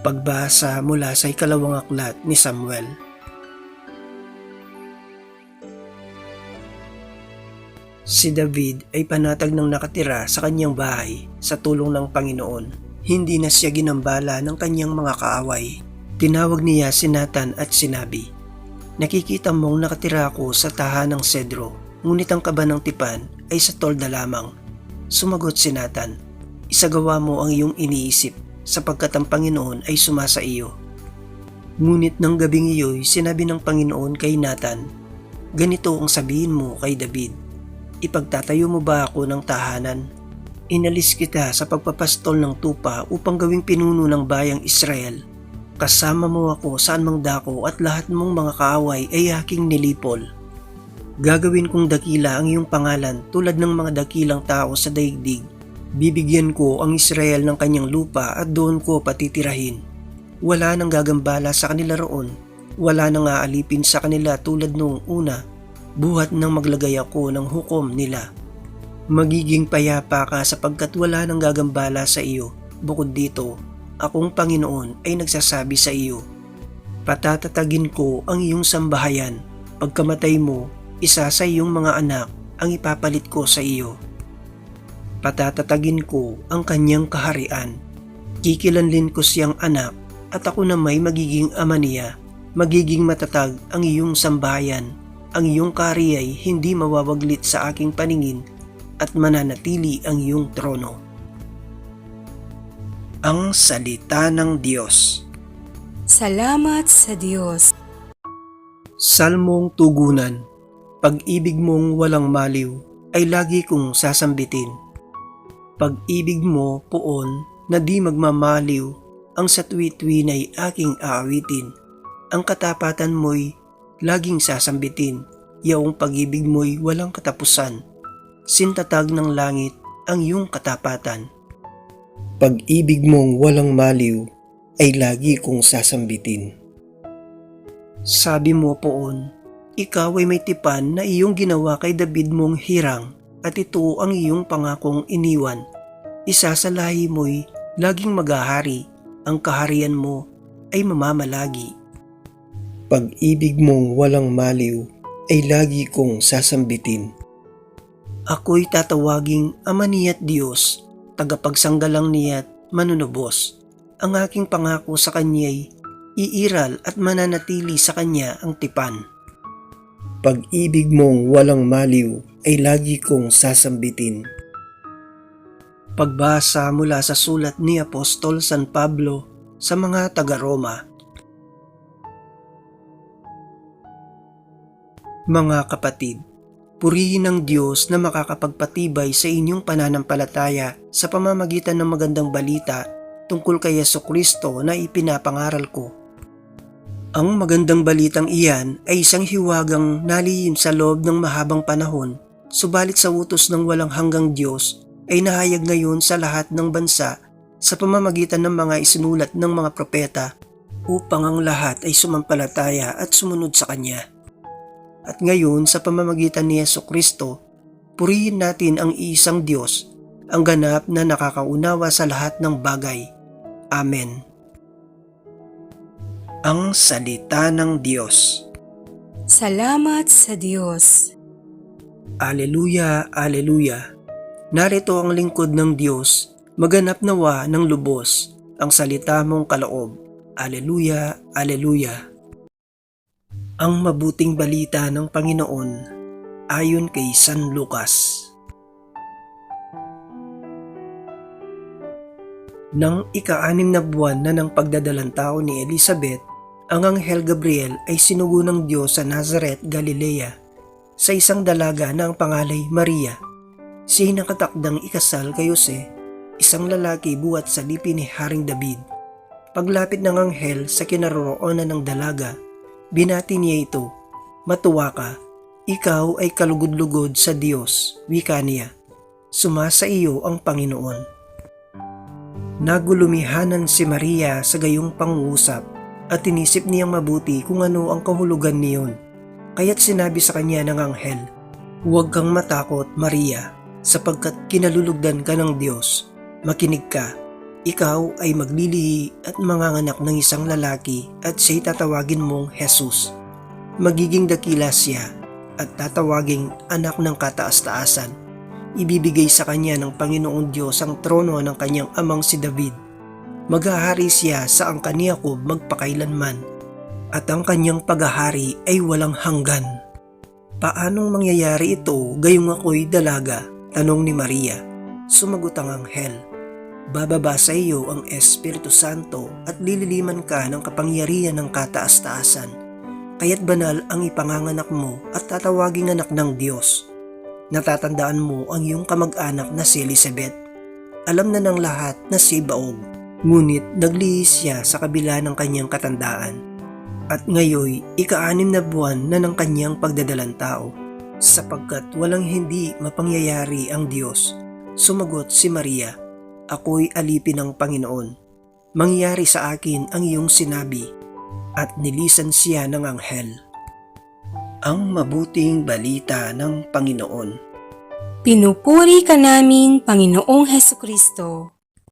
Pagbasa mula sa ikalawang aklat ni Samuel. Si David ay panatag ng nakatira sa kanyang bahay sa tulong ng Panginoon. Hindi na siya ginambala ng kanyang mga kaaway. Tinawag niya si Nathan at sinabi, Nakikita mong nakatira ako sa tahanang sedro, ngunit ang kaba ng tipan ay sa tolda lamang. Sumagot si Nathan, Isagawa mo ang iyong iniisip sapagkat ang Panginoon ay sumasa iyo. Ngunit ng gabing iyo'y sinabi ng Panginoon kay Nathan, Ganito ang sabihin mo kay David, Ipagtatayo mo ba ako ng tahanan? Inalis kita sa pagpapastol ng tupa upang gawing pinuno ng bayang Israel. Kasama mo ako saan mang dako at lahat mong mga kaaway ay aking nilipol. Gagawin kong dakila ang iyong pangalan tulad ng mga dakilang tao sa daigdig. Bibigyan ko ang Israel ng kanyang lupa at doon ko patitirahin. Wala nang gagambala sa kanila roon. Wala nang aalipin sa kanila tulad noong una. Buhat nang maglagay ako ng hukom nila. Magiging payapa ka sapagkat wala nang gagambala sa iyo. Bukod dito, akong Panginoon ay nagsasabi sa iyo, Patatatagin ko ang iyong sambahayan. Pagkamatay mo, isa sa iyong mga anak ang ipapalit ko sa iyo. Patatatagin ko ang kanyang kaharian. Kikilanlin ko siyang anak at ako na may magiging ama niya. Magiging matatag ang iyong sambahayan. Ang iyong kari ay hindi mawawaglit sa aking paningin at mananatili ang iyong trono. Ang Salita ng Diyos Salamat sa Diyos. Salmong Tugunan Pag-ibig mong walang maliw ay lagi kong sasambitin. Pag-ibig mo poon na di magmamaliw ang sa tuwi-tuwi ay aking aawitin. Ang katapatan mo'y laging sasambitin. Yaong pag-ibig mo'y walang katapusan. Sintatag ng langit ang iyong katapatan. Pag-ibig mong walang maliw ay lagi kong sasambitin. Sabi mo poon, ikaw ay may tipan na iyong ginawa kay David mong hirang at ito ang iyong pangakong iniwan. Isa sa lahi mo'y laging magahari, ang kaharian mo ay mamamalagi. Pag-ibig mong walang maliw ay lagi kong sasambitin. Ako'y tatawaging Ama niya't Diyos, tagapagsanggalang niya't manunubos. Ang aking pangako sa Kanya'y iiral at mananatili sa Kanya ang tipan. Pag-ibig mong walang maliw ay lagi kong sasambitin. Pagbasa mula sa sulat ni Apostol San Pablo sa mga taga-Roma. Mga kapatid, purihin ng Diyos na makakapagpatibay sa inyong pananampalataya sa pamamagitan ng magandang balita tungkol kay Yeso Kristo na ipinapangaral ko. Ang magandang balitang iyan ay isang hiwagang nalihim sa loob ng mahabang panahon, subalit sa utos ng walang hanggang Diyos ay nahayag ngayon sa lahat ng bansa sa pamamagitan ng mga isinulat ng mga propeta upang ang lahat ay sumampalataya at sumunod sa Kanya. At ngayon sa pamamagitan ni Yeso Kristo, purihin natin ang iisang Diyos, ang ganap na nakakaunawa sa lahat ng bagay. Amen. Ang Salita ng Diyos Salamat sa Diyos. Aleluya, Aleluya. Narito ang lingkod ng Diyos, maganap nawa ng lubos ang salita mong kaloob. Aleluya, Aleluya. Ang mabuting balita ng Panginoon ayon kay San Lucas. Nang ika-anim na buwan na ng pagdadalang tao ni Elizabeth, ang Anghel Gabriel ay sinugo ng Diyos sa Nazareth, Galilea, sa isang dalaga na ang pangalay Maria. Siya nakatakdang ikasal kay Jose, isang lalaki buhat sa lipi ni Haring David. Paglapit ng anghel sa kinaroroonan ng dalaga, binati niya ito, Matuwa ka, ikaw ay kalugod-lugod sa Diyos, wika niya. Sumasa iyo ang Panginoon. Nagulumihanan si Maria sa gayong pangusap at inisip niyang mabuti kung ano ang kahulugan niyon. Kaya't sinabi sa kanya ng anghel, Huwag kang matakot, Maria, sapagkat kinalulugdan ka ng Diyos. Makinig ka, Ikaw ay maglilihi at manganganak ng isang lalaki at siya'y tatawagin mong Jesus. Magiging dakila siya at tatawaging anak ng kataas-taasan. Ibibigay sa kanya ng Panginoong Diyos ang trono ng kanyang amang si David. Maghahari siya sa angkan ni Jacob magpakailanman at ang kanyang paghahari ay walang hanggan. Paanong mangyayari ito gayong ako'y dalaga? Tanong ni Maria. Sumagot ang anghel. Bababa sa iyo ang Espiritu Santo at lililiman ka ng kapangyarihan ng kataas-taasan. Kaya't banal ang ipanganganak mo at tatawaging anak ng Diyos. Natatandaan mo ang iyong kamag-anak na si Elizabeth. Alam na ng lahat na si Baog. Ngunit naglihis siya sa kabila ng kanyang katandaan. At ngayoy, ika-anim na buwan na ng kanyang pagdadalang tao. Sapagkat walang hindi mapangyayari ang Diyos. Sumagot si Maria, Ako'y alipin ng Panginoon. Mangyari sa akin ang iyong sinabi. At nilisan siya ng anghel. Ang mabuting balita ng Panginoon. Pinupuri ka namin, Panginoong Heso Kristo.